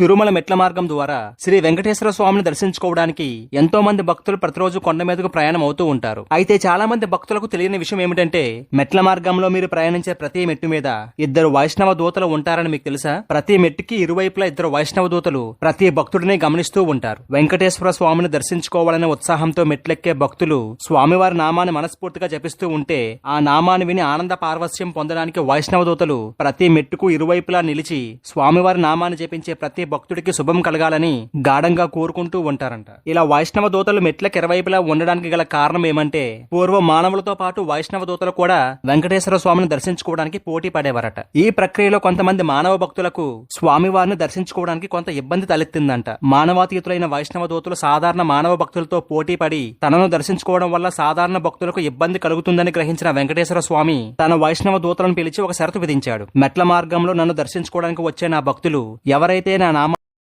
తిరుమల మెట్ల మార్గం ద్వారా శ్రీ వెంకటేశ్వర స్వామిని దర్శించుకోవడానికి ఎంతో మంది భక్తులు ప్రతిరోజు కొండ మీదకు ప్రయాణం అవుతూ ఉంటారు. అయితే చాలా మంది భక్తులకు తెలియని విషయం ఏమిటంటే మెట్ల మార్గంలో మీరు ప్రయాణించే ప్రతి మెట్టు మీద ఇద్దరు వైష్ణవ దూతలు ఉంటారని మీకు తెలుసా? ప్రతి మెట్టుకి ఇరువైపులా ఇద్దరు వైష్ణవ దూతలు ప్రతి భక్తుడిని గమనిస్తూ ఉంటారు. వెంకటేశ్వర స్వామిని దర్శించుకోవాలనే ఉత్సాహంతో మెట్లెక్కే భక్తులు స్వామివారి నామాన్ని మనస్ఫూర్తిగా జపిస్తూ ఉంటే ఆ నామాన్ని విని ఆనంద పార్వస్యం పొందడానికి వైష్ణవ దూతలు ప్రతి మెట్టుకు ఇరువైపులా నిలిచి స్వామివారి నామాన్ని జపించే ప్రతి భక్తుడికి శుభం కలగాలని గాఢంగా కోరుకుంటూ ఉంటారంట. ఇలా వైష్ణవ దూతలు మెట్లకు ఇరువైపులా ఉండడానికి గల కారణం ఏమంటే పూర్వం మానవులతో పాటు వైష్ణవ దూతలు కూడా వెంకటేశ్వర స్వామిని దర్శించుకోవడానికి పోటీ పడేవారట. ఈ ప్రక్రియలో కొంతమంది మానవ భక్తులకు స్వామివారిని దర్శించుకోవడానికి కొంత ఇబ్బంది తలెత్తిందంట. మానవాతీతులైన వైష్ణవ దూతలు సాధారణ మానవ భక్తులతో పోటీ పడి తనను దర్శించుకోవడం వల్ల సాధారణ భక్తులకు ఇబ్బంది కలుగుతుందని గ్రహించిన వెంకటేశ్వర స్వామి తన వైష్ణవ దూతలను పిలిచి ఒక షరతు విధించాడు. మెట్ల మార్గంలో నన్ను దర్శించుకోవడానికి వచ్చే నా భక్తులు ఎవరైతే నా